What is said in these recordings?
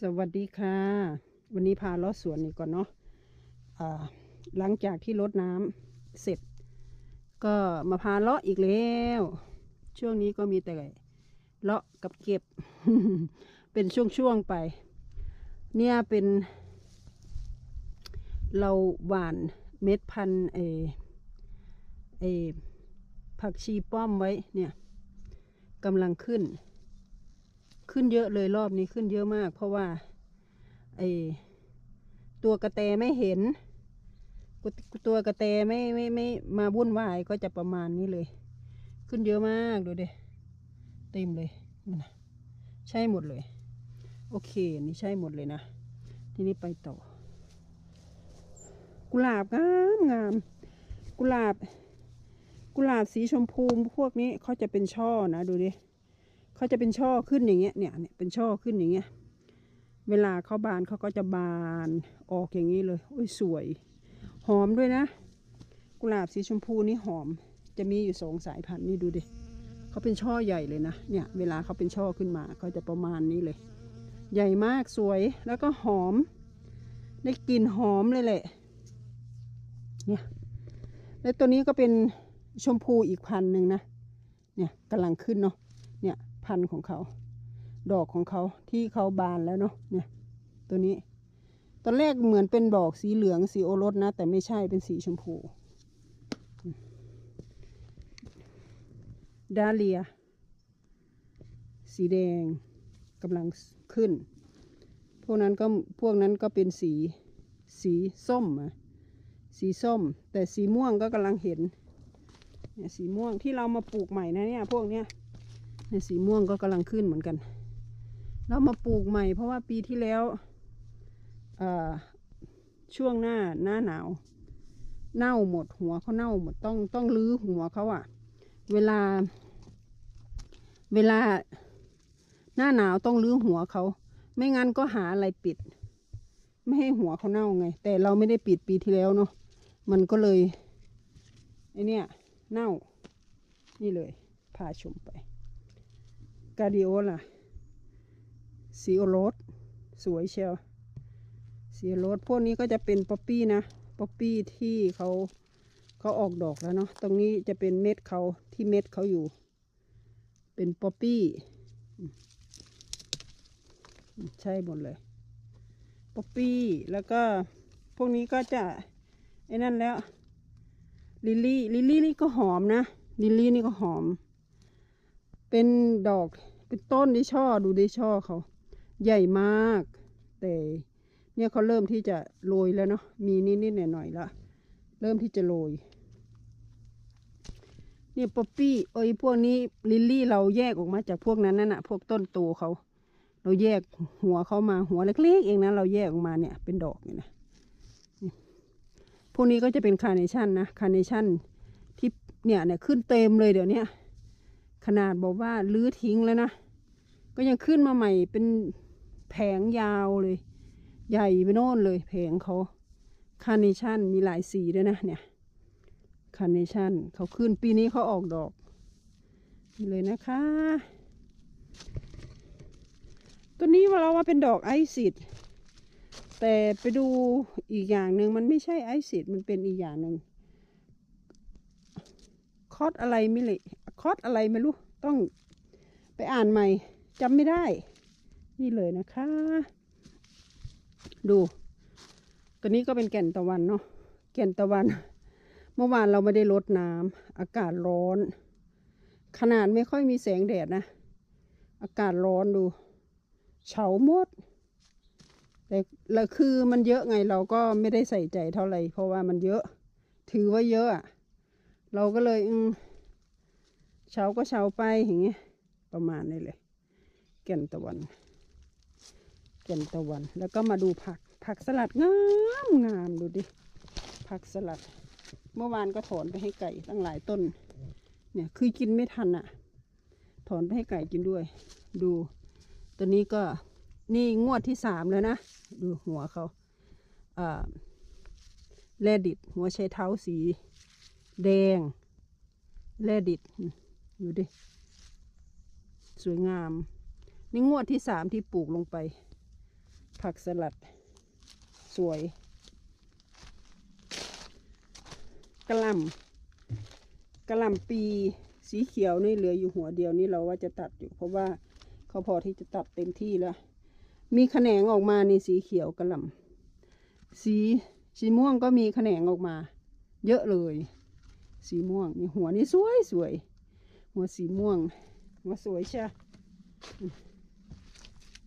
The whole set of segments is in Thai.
สวัสดีค่ะ วันนี้พาเลาะสวนนี่ก่อนเนาะอ่าหลังจากที่รดน้ำเสร็จ ก็มาพาเลาะอีกแล้ว ช่วงนี้ก็มีแต่เลาะกับเก็บ เป็นช่วงๆไป เนี่ยเป็น เราหว่านเม็ดพันธุ์เอเอผักชีป้อมไว้เนี่ยกำลังขึ้น ขึ้นเยอะเลยรอบนี้ขึ้นเยอะมาก เพราะว่าไอตัวกระแตไม่เห็น ตัวกระแตไม่ไม่ไม่มาวุ่นวายก็จะประมาณนี้เลย ขึ้นเยอะมากดูดิเต็มเลยนั่นนะใช่หมดเลย โอเคนี่ใช่หมดเลยนะ ทีนี้ไปต่อ กุหลาบงามงามกุหลาบ กุหลาบสีชมพูพวกนี้เขาจะเป็นช่อนะดูดิ เขาจะเป็นช่อขึ้นอย่างเงี้ยเนี่ยเนี่ยเป็นช่อขึ้นอย่างเงี้ย เวลาเขาบานเขาก็จะบานออกอย่างนี้เลยโอ้ยสวย หอมด้วยนะ กุหลาบสีชมพูนี่หอม จะมีอยู่สองสายพันธุ์นี่ดูดิเขาเป็นช่อใหญ่เลยนะเนี่ยเวลาเขาเป็นช่อขึ้นมาเขาจะประมาณนี้เลย ใหญ่มากสวยแล้วก็หอม ได้กลิ่นหอมเลยแหละเนี่ยแล้วตัวนี้ก็เป็นชมพูอีกพันธุ์หนึ่งนะเนี่ยกำลังขึ้นเนาะ พันธุ์ของเขา ดอกของเขาที่เขาบานแล้วเนาะเนี่ย ตัวนี้ ตอนแรกเหมือนเป็นดอกสีเหลืองสีโอรสนะ แต่ไม่ใช่เป็นสีชมพูดาเลีย สีแดงกำลังขึ้น พวกนั้นก็พวกนั้นก็เป็นสีสีส้มอะสีส้ม แต่สีม่วงก็กำลังเห็นเนี่ยสีม่วงที่เรามาปลูกใหม่นะเนี่ย พวกเนี้ย ในสีม่วงก็กำลังขึ้นเหมือนกันเรามาปลูกใหม่ เพราะว่าปีที่แล้วช่วงหน้าหน้าหนาว เน่าหมดหัวเขาเน่าหมดต้องต้องรื้อหัวเขาอะเวลา เวลาหน้าหนาวต้องรื้อหัวเขา ไม่งั้นก็หาอะไรปิด ไม่ให้หัวเขาเน่าไง แต่เราไม่ได้ปิดปีที่แล้วเนาะมันก็เลยไอเนี้ยเน่า นี่เลย พาชมไป กาดิโอล่ะ สีโอรสสวยเชียวสีโอรสพวกนี้ก็จะเป็นป๊อปปี้นะ ป๊อปปี้ที่เขาเขาออกดอกแล้วเนาะ ตรงนี้จะเป็นเม็ดเขาที่เม็ดเขาอยู่ เป็นป๊อปปี้ ใช่หมดเลย ป๊อปปี้ แล้วก็พวกนี้ก็จะไอ้นั่นแล้ว ลิลลี่ ลิลลี่นี่ก็หอมนะ ลิลลี่นี่ก็หอม เป็นดอกเป็นต้นที่ช่อดูดิช่อเขา ใหญ่มาก แต่เนี่ยเขาเริ่มที่จะโรยแล้วเนาะมีนิดๆหน่อยๆละเริ่มที่จะโรยเนี่ยป๊อปปี้เอ้ยพวกนี้ลิลลี่เราแยกออกมาจากพวกนั้นนั่นน่ะ พวกต้นโตเขา เราแยกหัวเขามาหัวเล็กๆเองนะเราแยกออกมาเนี่ยเป็นดอกเนี่ยนะพวกนี้ก็จะเป็นคาร์เนชั่นนะคาร์เนชั่นที่เนี่ยเนี่ยขึ้นเต็มเลยเดี๋ยวนี้ ขนาดบอกว่าลื้อทิ้งแล้วนะ ก็ยังขึ้นมาใหม่เป็นแผงยาวเลย ใหญ่ไปโน่นเลย แผงเขาคาร์เนชั่นมีหลายสีด้วยนะเนี่ยคาร์เนชั่นเขาขึ้นปีนี้เขาออกดอกนี่เลยนะคะ ตัวนี้เราว่าเป็นดอกไอซิดแต่ไปดูอีกอย่างหนึ่งมันไม่ใช่ไอซิดมันเป็นอีกอย่างหนึ่งคอสอะไรไม่เลย คอสอะไรไม่รู้ ต้องไปอ่านใหม่จำไม่ได้ นี่เลยนะคะ ดู ตัวนี้ก็เป็นแก่นตะวันเนาะแก่นตะวัน เมื่อวานเราไม่ได้ลดน้ำอากาศร้อน ขนาดไม่ค่อยมีแสงแดดนะ อากาศร้อนดูเฉาหมดแต่ละคือมันเยอะไงเราก็ไม่ได้ใส่ใจเท่าไหร่เพราะว่ามันเยอะ ถือว่าเยอะอะเราก็เลยอืม เช้าก็เช้าไปอย่างเงี้ยประมาณนี้เลย แก่นตะวัน แก่นตะวัน แล้วก็มาดูผัก ผักสลัดงามงามดูดิ ผักสลัด เมื่อวานก็ถอนไปให้ไก่ตั้งหลายต้น เนี่ยคือกินไม่ทันอะ่ะ ถอนไปให้ไก่กินด้วย ดู ตัวนี้ก็นี่งวดที่สามแล้วนะ ดูหัวเขาอ่าแลดิดหัวใช้เท้าสี แดงแลดิด อยู่ดิ สวยงาม นี่งวดที่สามที่ปลูกลงไป ผักสลัด สวยกระลำกระลำปีสีเขียวนี่เหลืออยู่หัวเดียวนี่เราว่าจะตัดอยู่ เพราะว่าเขาพอที่จะตัดเต็มที่แล้ว มีแขนงออกมาในสีเขียวกระลำสีสีม่วงก็มีแขนงออกมา เยอะเลย สีม่วงนี่หัวนี่สวยสวย หัวสีม่วง หัวสวยใช่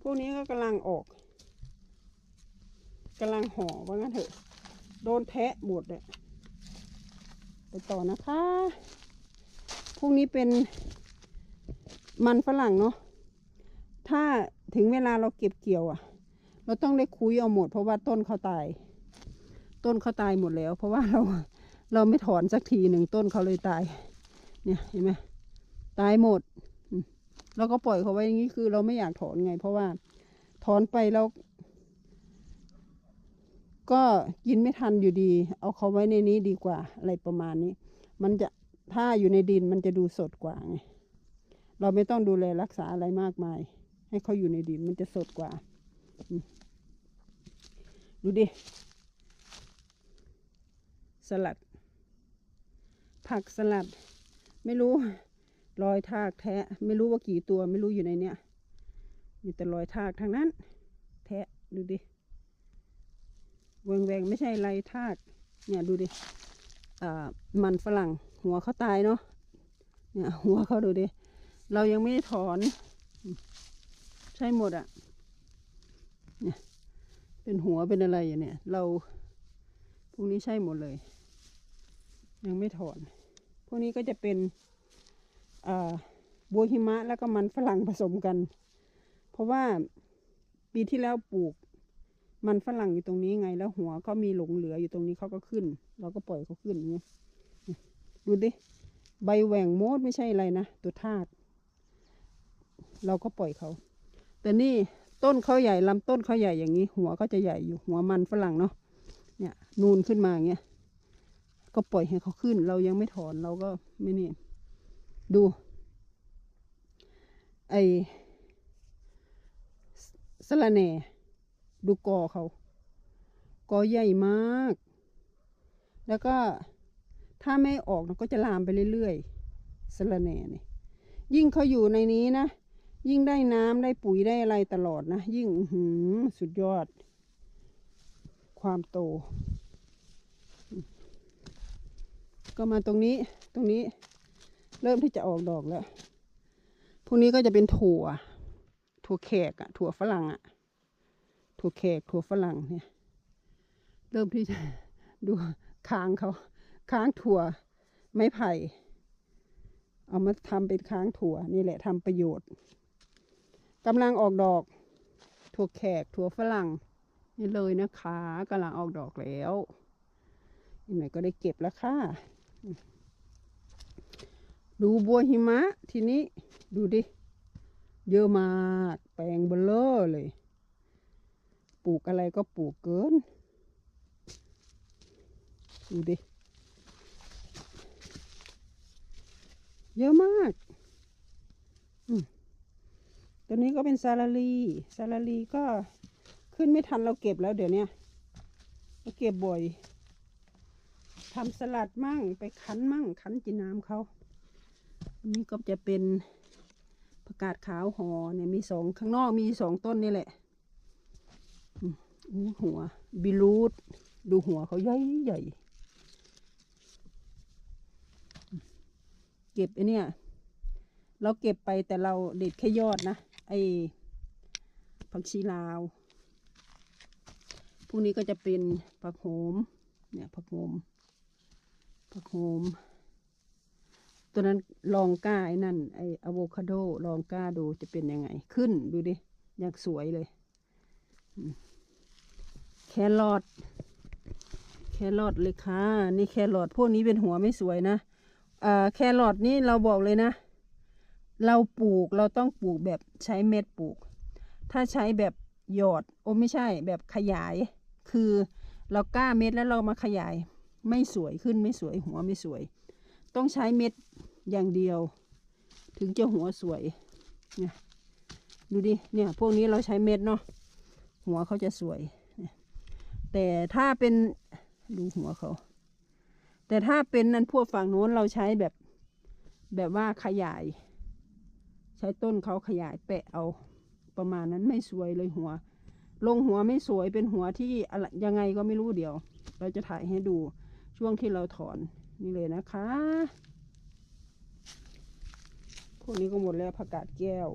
พวกนี้ก็กำลังออกกำลังห่อว่างั้นเถอะ โดนแทะหมดเลยไปต่อนะคะ พวกนี้เป็นมันฝรั่งเนาะ ถ้าถึงเวลาเราเก็บเกี่ยวอะเราต้องได้คุยเอาหมด เพราะว่าต้นเขาตาย ต้นเขาตายหมดแล้ว เพราะว่าเราเราไม่ถอนสักทีหนึ่งต้นเขาเลยตาย เนี่ยเห็นไหม ตายหมดเราก็ปล่อยเขาไว้อย่างนี้คือเราไม่อยากถอนไง เพราะว่าถอนไปแล้วก็กินไม่ทันอยู่ดี เอาเขาไว้ในนี้ดีกว่า อะไรประมาณนี้ มันจะถ้าอยู่ในดินมันจะดูสดกว่าไง เราไม่ต้องดูแลรักษาอะไรมากมาย ให้เขาอยู่ในดินมันจะสดกว่า ดูดิ สลัด ผักสลัด ไม่รู้ รอยทากแทะ ไม่รู้ว่ากี่ตัวไม่รู้อยู่ในเนี้ยมีแต่รอยทากทั้งนั้น แทะดูดิแหวงแหวงไม่ใช่ไรทากเนี่ยดูดิอ่ามันฝรั่งหัวเขาตายเนาะเนี่ยหัวเขาดูดิเรายังไม่ได้ถอน ใช่หมดอะ่ะเนี่ยเป็นหัวเป็นอะไรอย่างเนี่ยเราพวกนี้ใช่หมดเลย ยังไม่ถอน พวกนี้ก็จะเป็น บัวหิมะแล้วก็มันฝรั่งผสมกัน เพราะว่าปีที่แล้วปลูก มันฝรั่งอยู่ตรงนี้ไงแล้วหัวก็มีหลงเหลืออยู่ตรงนี้เขาก็ขึ้น เราก็ปล่อยเขาขึ้นอย่างเงี้ยดูดิใบแหว่งโมดไม่ใช่อะไรนะตัวทากเราก็ปล่อยเขา แต่นี่ต้นเขาใหญ่ลำต้นเขาใหญ่อย่างนี้ หัวก็จะใหญ่อยู่หัวมันฝรั่งเนาะเนี่ยนูนขึ้นมาอย่างเงี้ยก็ปล่อยให้เขาขึ้น เรายังไม่ถอนเราก็ไม่นี่ ดู ไอสสะระแหน่ ดูกอเขา กอใหญ่มาก แล้วก็ถ้าไม่ออกก็จะลามไปเรื่อยๆสะระแหน่นี่ยิ่งเขาอยู่ในนี้นะ ยิ่งได้น้ำได้ปุ๋ยได้อะไรตลอดนะ ยิ่งหือสุดยอด ความโต ก็มาตรงนี้ตรงนี้ เริ่มที่จะออกดอกแล้ว พวกนี้ก็จะเป็นถั่ว ถั่วแขกอะถั่วฝรั่งอะถั่วแขกถั่วฝรั่งเนี่ย เริ่มที่จะดูค้างเขาค้างถั่วไม้ไผ่ เอามาทำเป็นค้างถั่วนี่แหละทำประโยชน์กำลังออกดอก ถั่วแขกถั่วฝรั่งนี่เลยนะคะกำลังออกดอกแล้วอีกหน่อยก็ได้เก็บแล้วค่ะ ดูบัวหิมะ ทีนี้ดูดิ เยอะมากแปลงเบลเลอร์เลย ปลูกอะไรก็ปลูกเกิน ดูดิ เยอะมากตัวนี้ก็เป็นซาลาลีซาลาลีก็ขึ้นไม่ทันเราเก็บแล้วเดี๋ยวนี้เราเก็บบ่อยทำสลัดมั่งไปคั้นมั่งคั้นจีน้ำเขา นนี้ก็จะเป็นผักกาดขาวหอเนี่ยมีสองข้างนอกมีสองต้นนี่แหละอืมอู้หัวบิลูดดูหัวเขาใหญ่ใหญ่เก็บไอเนี่ย เราเก็บไปแต่เราเด็ดแค่ยอดนะ ไอผักชีลาว พวกนี้ก็จะเป็นผักโหม เนี่ยผักโหมผักโหม ตัวนั้นลองก้าไอ้นั่นไออะโวคาโดลองก้าดูจะเป็นยังไง ขึ้นดูดิอยางสวยเลยแครอทแครอทเลยค่ะนี่แครอทพวกนี้เป็นหัวไม่สวยนะอ่าแครอทนี่เราบอกเลยนะ เราปลูกเราต้องปลูกแบบใช้เม็ดปลูก ถ้าใช้แบบหยอดโอ้ไม่ใช่แบบขยาย คือเราก้าเม็ดแล้วเรามาขยาย ไม่สวยขึ้นไม่สวยหัวไม่สวย ต้องใช้เม็ด อย่างเดียว ถึงจะหัวสวยเนี่ยดูดิเนี่ยพวกนี้เราใช้เม็ดเนาะหัวเขาจะสวย แต่ถ้าเป็นดูหัวเขา แต่ถ้าเป็นนั้นพวกฝั่งโน้นเราใช้แบบแบบว่าขยาย ใช้ต้นเขาขยายแปะเอาประมาณนั้นไม่สวยเลยหัว ลงหัวไม่สวยเป็นหัวที่อะไรยังไงก็ไม่รู้เดี๋ยว เราจะถ่ายให้ดูช่วงที่เราถอนนี่เลยนะคะ พวกนี้ก็หมดแล้วผักกาดแก้ว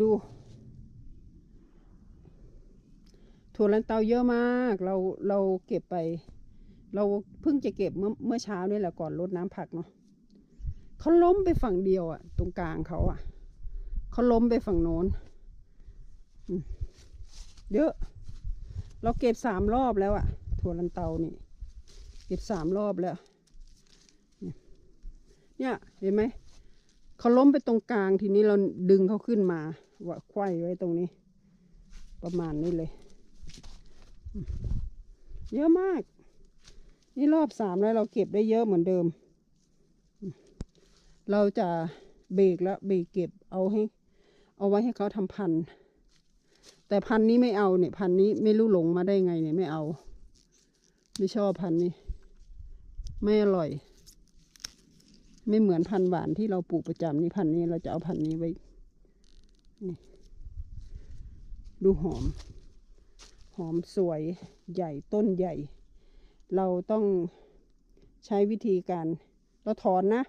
ดูถั่วลันเตาเยอะมาก เราเราเก็บไป เราเพิ่งจะเก็บเมื่อเมื่อเช้านี่แหละก่อนรดน้ำผักเนาะเขาล้มไปฝั่งเดียวอะตรงกลางเขาอะเขาล้มไปฝั่งโน้นเยอะ เราเก็บสามรอบแล้วอะถั่วลันเตานี่ เก็บสามรอบแล้ว เนี่ยเห็นไหม เขาล้มไปตรงกลางทีนี้เราดึงเขาขึ้นมาว่าไขว้ไว้ตรงนี้ ประมาณนี้เลย เยอะมาก นี่รอบสามแล้วเราเก็บได้เยอะเหมือนเดิม เราจะเบรกแล้วเบรกเก็บเอาให้ เอาไว้ให้เขาทำพันธุ์แต่พันธุ์นี้ไม่เอาเนี่ย พันธุ์นี้ไม่รู้หลงมาได้ไงเนี่ยไม่เอา ไม่ชอบพันธุ์นี้ ไม่อร่อย ไม่เหมือนพันธุ์หวานที่เราปลูกประจำนี่พันธุ์นี้เราจะเอาพันธุ์นี้ไว้นี่ดูหอม หอมสวยใหญ่ต้นใหญ่ เราต้องใช้วิธีการเราถอนนะ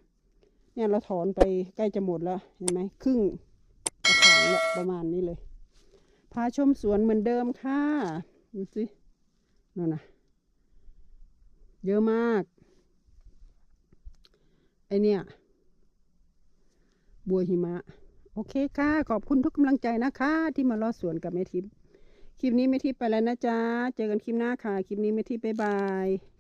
เนี่ยเราถอนไปใกล้จะหมดแล้วเห็นไหมครึ่งกระถางละประมาณนี้เลย พาชมสวนเหมือนเดิมค่ะ ดูสินั่นนะเยอะมาก เนี่ย บัวหิมะ โอเคค่ะ ขอบคุณทุกกำลังใจนะคะ ที่มารอสวนกับแม่ทิพย์คลิปนี้แม่ทิพย์ไปแล้วนะจ๊ะ เจอกันคลิปหน้าค่ะ คลิปนี้แม่ทิพย์บ๊ายบาย